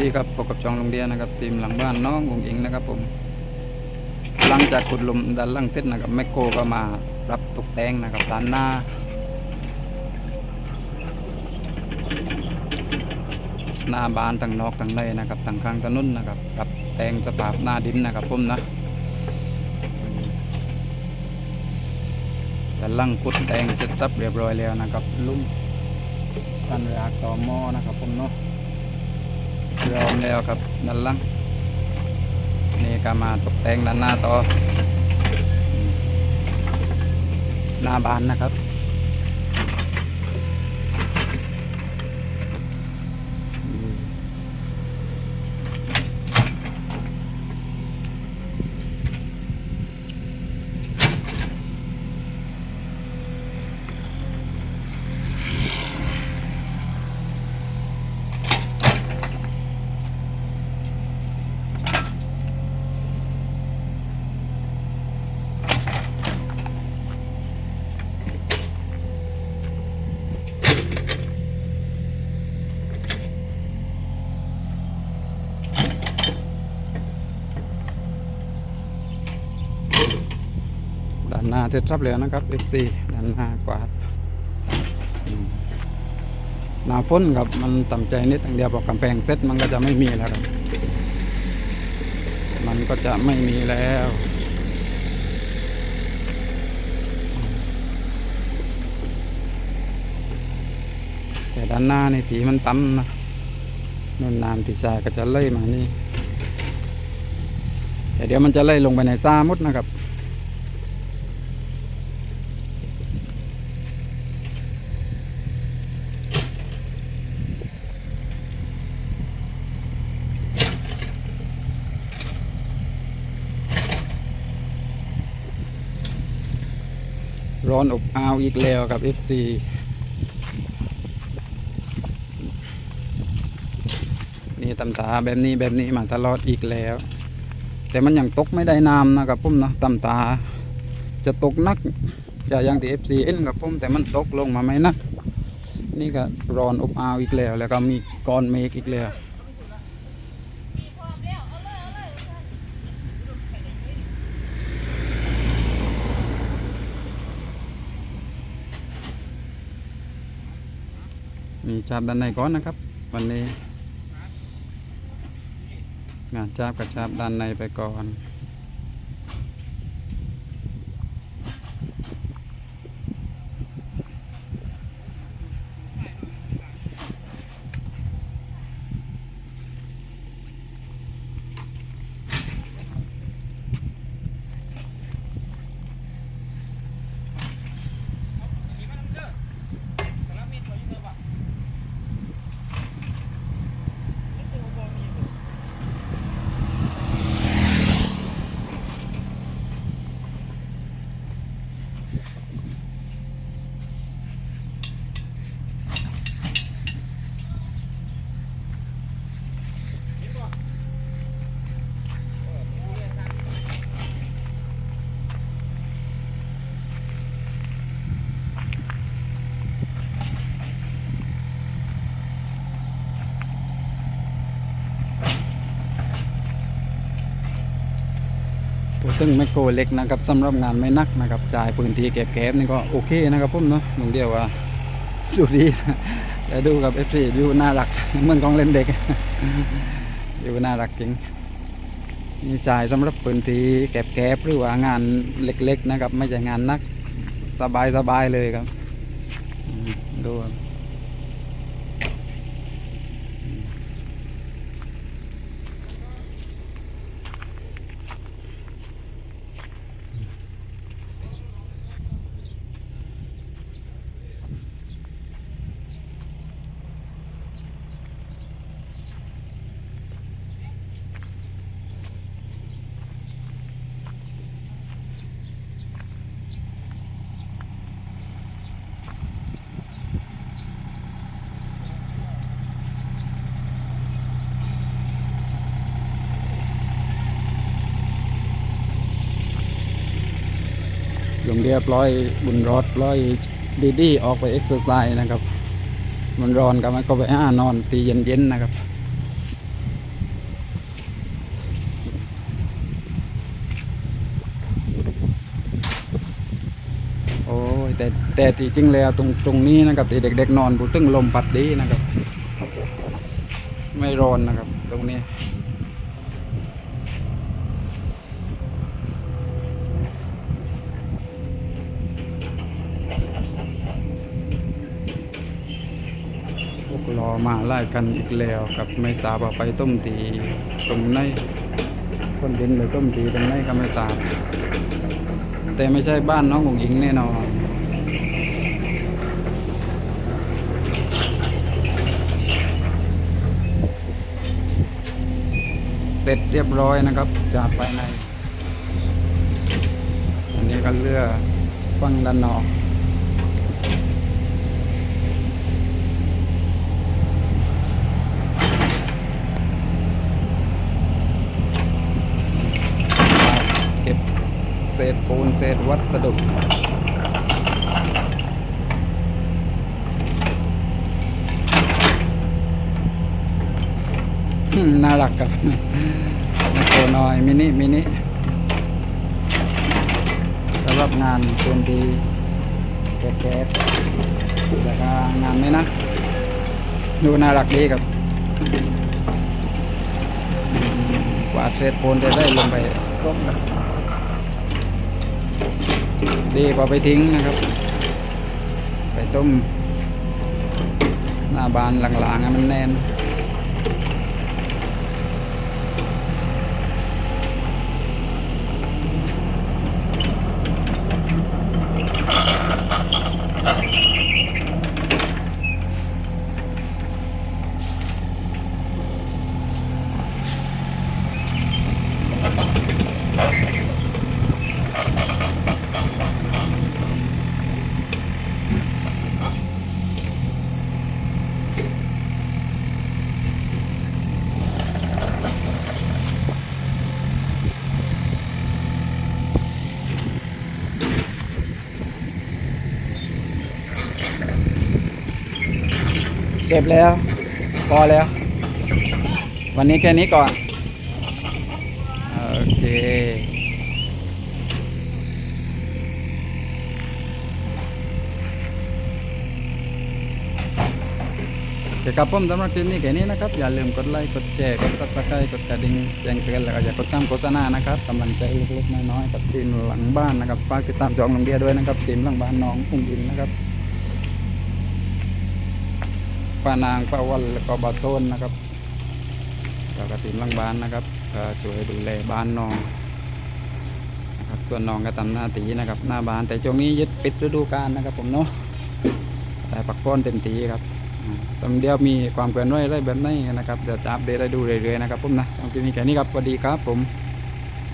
ดีครับพบกับช่องโรงเรียนนะครับทีมหลังบ้านน้ององอิงนะครับผมหลังจากขุดหลุมด้านล่างเสร็จนะครับแมคโครก็มารับตกแต่งนะครับด้านหน้าหน้าบ้านทั้งนอกทั้งในนะครับทั้งข้างถนนนะครับรับแต่งสภาพหน้าดินนะครับผมนะด้านล่างขุดแต่งเสร็จสับเรียบร้อยแล้วนะครับลุ่มกันรากต่อหม้อนะครับผมเนาะ ยอมแล้วครับด้านล่างนี่ก็มาตกแต่งด้านหน้าต่อหน้าบานนะครับ นาเสร็จสับแล้วนะครับ F4 ด้านหน้ากวาดหน้าฝนครับมันต่ำใจนิดอย่างเดียวพอกำแพงเสร็จมันก็จะไม่มีแล้วครับ มันก็จะไม่มีแล้วแต่ด้านหน้าในถีมันต่ำนะนนนานทีชายก็จะเล่ยมานี่แต่เดี๋ยวมันจะไล่ลงไปในซามุดนะครับ ร้อนอบอ้าวอีกแล้วกับ FC นี่ตำตาแบบนี้แบบนี้มาตลอดอีกแล้ว แต่มันยังตกไม่ได้น้ำนะครับผมนะตำตา จะตกนักจะย่างที่ FC เอ็นกับผมแต่มันตกลงมาไม่นัก นี่ก็ร้อนอบอ้าวอีกแล้ว แล้วก็มีก้อนเมฆอีกแล้ว จับด้านในก่อนนะครับ วันนี้ งานจับกับจับด้านในไปก่อน งไมโครเล็กนะครับสำหรับงานไม่นักนะครับจ่ายพื้นที่เก็บแก็บนี่ก็โอเคนะครับผมเนาะหนึ่งเดียวว่าดูดีแต่ดูกับเอฟซีอยู่น่ารักเหมือนของเล่นเด็กอยู่น่ารักจริงนี่จ่ายสำหรับพื้นที่เก็บแก็บหรือว่างานเล็กๆนะครับ ไม่ใช่งานนักสบายๆเลยครับดูครับ เรียบร้อยบุญรอดร้อยดีดีออกไปเอ็กซ์ไซส์นะครับ มันร้อนกันมันก็ไปอ้านอนตีเย็นๆนะครับโอ้แต่แต่ที่จริงแล้วตรงตรงนี้นะครับเด็ก ๆ นอนบูตึ้งลมปัดดีนะครับ ไม่ร้อนนะครับ ตรงนี้ รอมาไล่กันอีกแล้วกับไม่ทราบไปต้มตีตรงไหนคนดินหรือต้มตีตรงไหนก็ไม่ทราบแต่ไม่ใช่บ้านน้องของหญิงแน่นอนเสร็จเรียบร้อยนะครับจากภายใน อันนี้ก็เลือกฟังด้านนอก เก็บเศษปูนเศ ษวัสดุน่ารักครับโตน้อยมินิมินิสำหรับงานปูนดีแก๊สๆแล้วก็งานไม่นะ ดูน่ารักดีครับกวาดเศษปูนจะได้ลงไปร่มครับ ดีพอไปทิ้งนะครับ ไปต้ม หน้าบานหลังๆมันแน่น เก็บแล้ว พอแล้ว วันนี้แค่นี้ก่อน โอเคโอเคครับผมสำหรับคลิปนี้แค่นี้นะครับ อย่าลืมกดไลค์ กดแชร์ กดซับสไครต์กดกระดิ่งแจ้งเตือนแล้วก็อย่ากดข้ามโฆษณานะครับกำลังใจเล็กๆน้อยๆกับทีมหลังบ้านนะครับฝากติดตามจองลงเดียด้วยนะครับทีมหลังบ้านน้องอุ้งอินนะครับ ป้านางป้าวันแล้วก็บาต้นนะครับแล้วก็ทีมหลังบ้านนะครับก็ช่วยดูแลบ้านน้องนะครับส่วนน้องก็ทำหน้าตีนะครับ หน้าบ้านแต่ช่วงนี้ยึดปิดฤดูกาลนะครับ ผมเนาะแต่ปักป้อนเต็มทีครับสำเดียวมีความเคลื่อนไหวอะไรแบบนี้นะครับเดี๋ยวจะอัปเดตให้ดูเรื่อยๆนะครับผมนะตอนนี้แค่นี้ครับสวัสดีครับผม